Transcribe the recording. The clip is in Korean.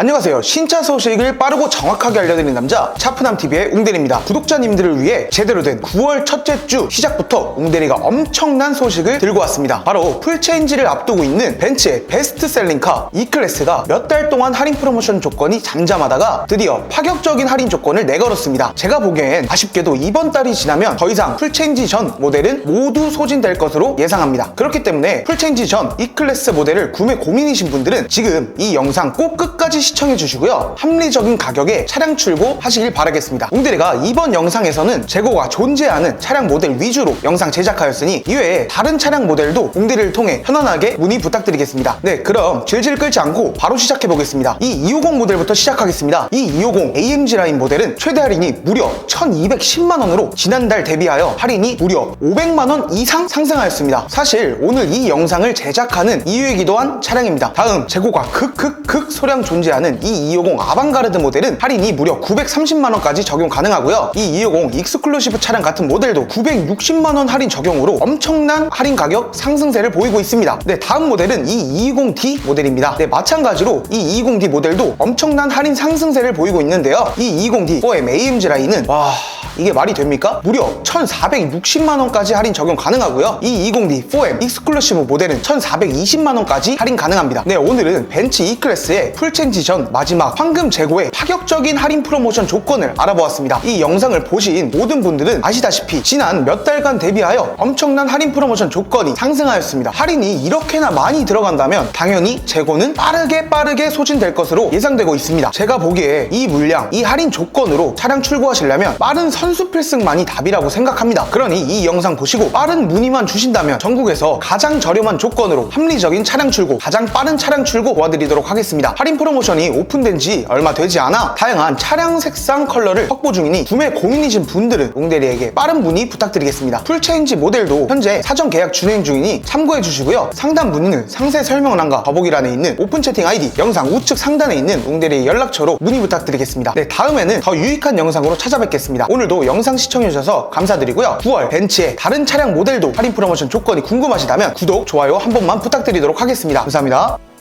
안녕하세요. 신차 소식을 빠르고 정확하게 알려드리는 남자 차프남TV의 웅대리입니다. 구독자님들을 위해 제대로 된 9월 첫째 주 시작부터 웅대리가 엄청난 소식을 들고 왔습니다. 바로 풀체인지를 앞두고 있는 벤츠의 베스트셀링카 E클래스가 몇 달 동안 할인 프로모션 조건이 잠잠하다가 드디어 파격적인 할인 조건을 내걸었습니다. 제가 보기엔 아쉽게도 이번 달이 지나면 더 이상 풀체인지 전 모델은 모두 소진될 것으로 예상합니다. 그렇기 때문에 풀체인지 전 E클래스 모델을 구매 고민이신 분들은 지금 이 영상 꼭 끝까지 시청해 주시고요. 합리적인 가격에 차량 출고 하시길 바라겠습니다. 웅대리가 이번 영상에서는 재고가 존재하는 차량 모델 위주로 영상 제작하였으니 이외에 다른 차량 모델도 웅대리를 통해 편안하게 문의 부탁드리겠습니다. 네, 그럼 질질 끌지 않고 바로 시작해 보겠습니다. 이 250 모델부터 시작하겠습니다. 이 250 AMG 라인 모델은 최대 할인이 무려 1210만 원으로 지난달 대비하여 할인이 무려 500만 원 이상 상승하였습니다. 사실 오늘 이 영상을 제작하는 이유이기도 한 차량입니다. 다음 재고가 극극극 소량 존재하는 이 250 아방가르드 모델은 할인이 무려 930만 원까지 적용 가능하고요. 이 250 익스클루시브 차량 같은 모델도 960만 원 할인 적용으로 엄청난 할인 가격 상승세를 보이고 있습니다. 네, 다음 모델은 이 220D 모델입니다. 네, 마찬가지로 이 220D 모델도 엄청난 할인 상승세를 보이고 있는데요. 이 220D 4M AMG 라인은 와 이게 말이 됩니까? 무려 1,460만 원까지 할인 적용 가능하고요. 이 220D 4M 익스클루시브 모델은 1,420만 원까지 할인 가능합니다. 네, 오늘은 벤츠 E클래스의 풀체인지 전 마지막 황금 재고의 파격적인 할인 프로모션 조건을 알아보았습니다. 이 영상을 보신 모든 분들은 아시다시피 지난 몇 달간 대비하여 엄청난 할인 프로모션 조건이 상승하였습니다. 할인이 이렇게나 많이 들어간다면 당연히 재고는 빠르게 빠르게 소진될 것으로 예상되고 있습니다. 제가 보기에 이 물량, 이 할인 조건으로 차량 출고하시려면 빠른 선수 필승만이 답이라고 생각합니다. 그러니 이 영상 보시고 빠른 문의만 주신다면 전국에서 가장 저렴한 조건으로 합리적인 차량 출고, 가장 빠른 차량 출고 도와드리도록 하겠습니다. 할인 프로모션이 오픈된 지 얼마 되지 않아 다양한 차량 색상 컬러를 확보 중이니 구매 고민이신 분들은 웅대리에게 빠른 문의 부탁드리겠습니다. 풀체인지 모델도 현재 사전 계약 진행 중이니 참고해 주시고요. 상담 문의는 상세 설명란과 더보기란에 있는 오픈 채팅 아이디 영상 우측 상단에 있는 웅대리의 연락처로 문의 부탁드리겠습니다. 네, 다음에는 더 유익한 영상으로 찾아뵙겠습니다. 오늘도 영상 시청해 주셔서 감사드리고요. 9월 벤츠의 다른 차량 모델도 할인 프로모션 조건이 궁금하시다면 구독, 좋아요 한 번만 부탁드리도록 하겠습니다. 감사합니다.